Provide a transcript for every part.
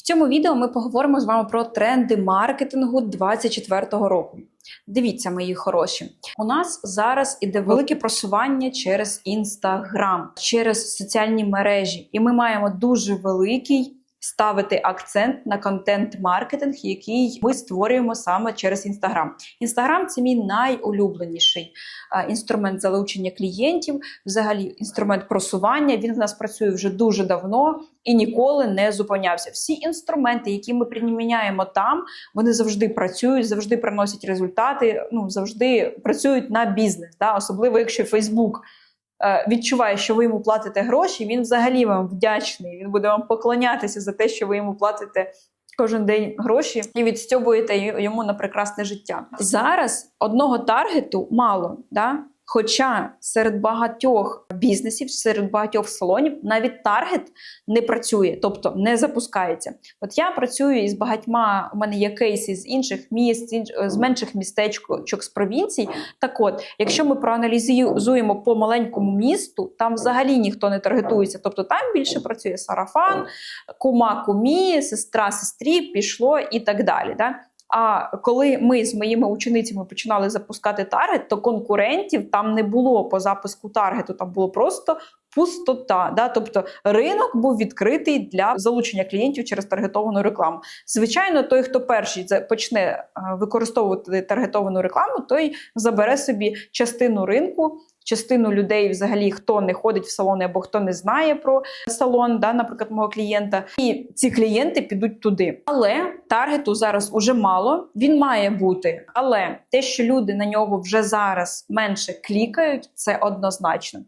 В цьому відео ми поговоримо з вами про тренди маркетингу 2024 року. Дивіться, мої хороші. У нас зараз іде велике просування через інстаграм, через соціальні мережі, і ми маємо дуже великий. Ставити акцент на контент-маркетинг, який ми створюємо саме через Інстаграм. Інстаграм це мій найулюбленіший інструмент залучення клієнтів, взагалі інструмент просування. Він в нас працює вже дуже давно і ніколи не зупинявся. Всі інструменти, які ми приміняємо там, вони завжди працюють, завжди приносять результати. Ну завжди працюють на бізнес. Да? Особливо якщо Фейсбук відчуває, що ви йому платите гроші, він взагалі вам вдячний. Він буде вам поклонятися за те, що ви йому платите. Кожен день гроші і відстьобуєте йому на прекрасне життя. Зараз одного таргету мало, да? Хоча серед багатьох бізнесів, серед багатьох салонів навіть таргет не працює, тобто не запускається. От я працюю із багатьма, у мене є кейси з інших міст, з менших містечок з провінцій. Так от, якщо ми проаналізуємо по маленькому місту, там взагалі ніхто не таргетується. Тобто там більше працює сарафан, кума кумі, сестра сестрі, пішло і так далі. Да? А коли ми з моїми ученицями починали запускати таргет, то конкурентів там не було по запуску таргету, там було просто пустота. Да? Тобто ринок був відкритий для залучення клієнтів через таргетовану рекламу. Звичайно, той, хто перший почне е, використовувати таргетовану рекламу, той забере собі частину ринку. Частину людей, взагалі, хто не ходить в салони або хто не знає про салон, да, наприклад, мого клієнта, і ці клієнти підуть туди. Але таргету зараз уже мало, він має бути. Але те, що люди на нього вже зараз менше клікають, це однозначно.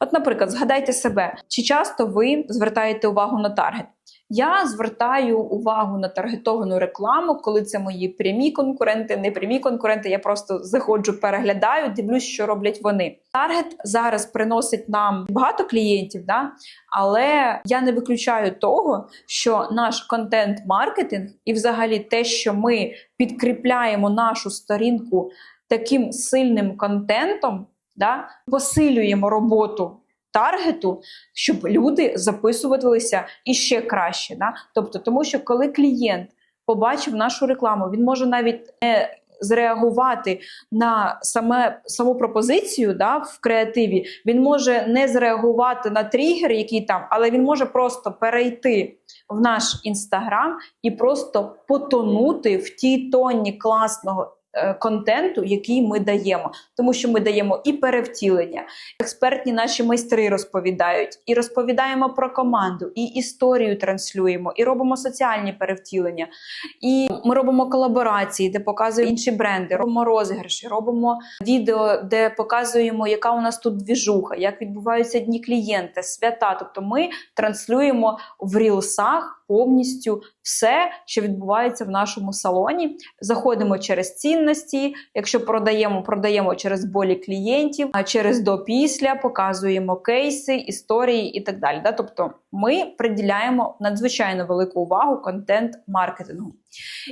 От, наприклад, згадайте себе, чи часто ви звертаєте увагу на таргет? Я звертаю увагу на таргетовану рекламу, коли це мої прямі конкуренти, не прямі конкуренти. Я просто заходжу, переглядаю, дивлюсь, що роблять вони. Таргет зараз приносить нам багато клієнтів, да? але я не виключаю того, що наш контент-маркетинг і взагалі те, що ми підкріпляємо нашу сторінку таким сильним контентом, да? посилюємо роботу таргету, щоб люди записувалися іще краще. Да? Тобто, тому що коли клієнт побачив нашу рекламу, він може навіть не зреагувати на саме саму пропозицію да, в креативі. Він може не зреагувати на тригер, який там, але він може просто перейти в наш інстаграм і просто потонути в тій тонні класного. Е, Контенту, який ми даємо, тому що ми даємо і перевтілення, експертні наші майстри розповідають, і розповідаємо про команду, і історію транслюємо, і робимо соціальні перевтілення. І ми робимо колаборації, де показуємо інші бренди, робимо розіграші, робимо відео, де показуємо, яка у нас тут двіжуха, як відбуваються дні клієнта, свята. Тобто ми транслюємо в рілсах повністю все, що відбувається в нашому салоні. Заходимо через цінності. Якщо продаємо, продаємо через болі клієнтів, а через до-після показуємо кейси, історії і так далі. Да? Тобто ми приділяємо надзвичайно велику увагу контент-маркетингу.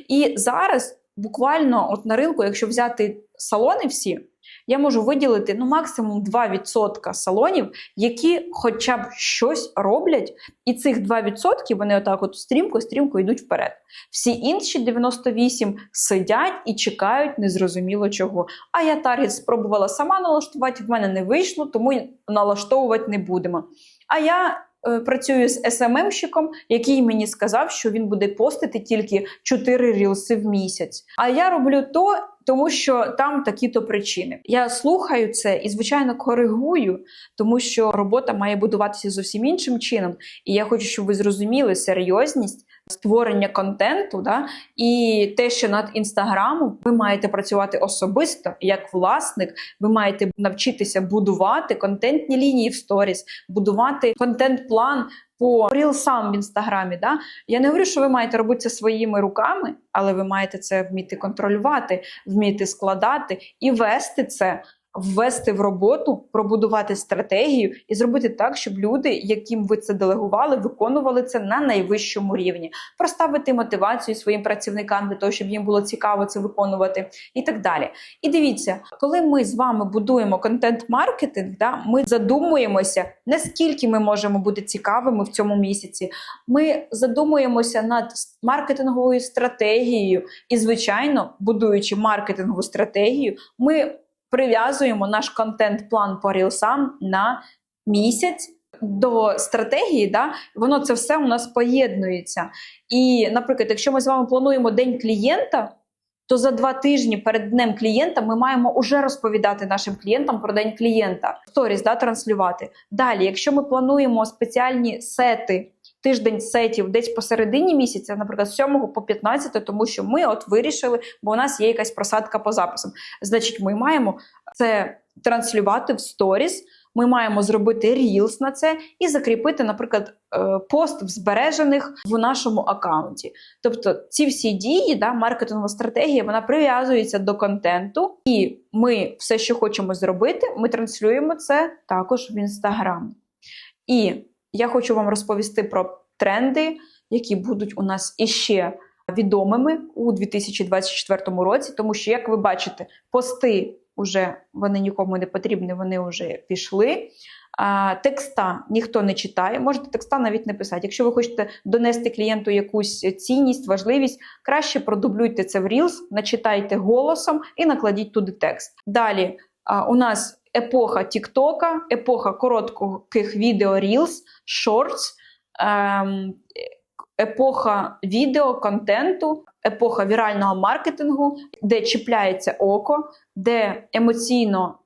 І зараз буквально от на ринку, якщо взяти салони всі, я можу виділити ну максимум 2% салонів, які хоча б щось роблять, і цих 2% вони отак от стрімко-стрімко йдуть вперед. Всі інші 98 сидять і чекають незрозуміло чого. А я таргет спробувала сама налаштувати, в мене не вийшло, тому налаштовувати не будемо. А я е, працюю з SMM-щиком, який мені сказав, що він буде постити тільки 4 рілси в місяць. А я роблю то, тому що там такі-то причини. Я слухаю це і, звичайно, коригую, тому що робота має будуватися зовсім іншим чином. І я хочу, щоб ви зрозуміли серйозність створення контенту, да, і те, що над інстаграмом ви маєте працювати особисто як власник, ви маєте навчитися будувати контентні лінії в сторіс, будувати контент-план по рілсам в інстаграмі. Да? Я не говорю, що ви маєте робити це своїми руками, але ви маєте це вміти контролювати, вміти складати і вести це. Ввести в роботу, пробудувати стратегію і зробити так, щоб люди, яким ви це делегували, виконували це на найвищому рівні, проставити мотивацію своїм працівникам для того, щоб їм було цікаво це виконувати, і так далі. І дивіться, коли ми з вами будуємо контент-маркетинг, да, ми задумуємося, наскільки ми можемо бути цікавими в цьому місяці. Ми задумуємося над маркетинговою стратегією, і, звичайно, будуючи маркетингову стратегію, ми прив'язуємо наш контент-план по рілсам на місяць. До стратегії, да, воно це все у нас поєднується. І, наприклад, якщо ми з вами плануємо день клієнта, то за два тижні перед днем клієнта ми маємо уже розповідати нашим клієнтам про день клієнта, сторіс да, транслювати. Далі, якщо ми плануємо спеціальні сети, тиждень сетів десь посередині місяця, наприклад, з 7 по 15, тому що ми от вирішили, бо у нас є якась просадка по записам. Значить, ми маємо це транслювати в сторіс. Ми маємо зробити рілс на це і закріпити, наприклад, е, пост в збережених в нашому аккаунті. Тобто ці всі дії, да, маркетингова стратегія, вона прив'язується до контенту, і ми все, що хочемо зробити, ми транслюємо це також в інстаграм. І я хочу вам розповісти про тренди, які будуть у нас іще відомими у 2024 році, тому що, як ви бачите, пости вже вони нікому не потрібні, вони вже пішли. А, текста ніхто не читає, можете текста навіть не писати. Якщо ви хочете донести клієнту якусь цінність, важливість, краще продублюйте це в Reels, начитайте голосом і накладіть туди текст. Далі а, у нас епоха Тіктока, епоха коротких відео Reels, Shorts, епоха відео, контенту, епоха вірального маркетингу, де чіпляється око, де емоційно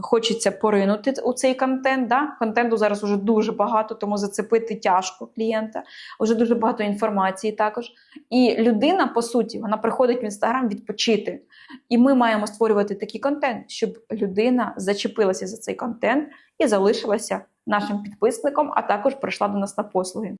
хочеться поринути у цей контент. Да? Контенту зараз уже дуже багато, тому зацепити тяжко клієнта. Уже дуже багато інформації також. І людина, по суті, вона приходить в інстаграм відпочити. І ми маємо створювати такий контент, щоб людина зачепилася за цей контент і залишилася нашим підписником, а також прийшла до нас на послуги.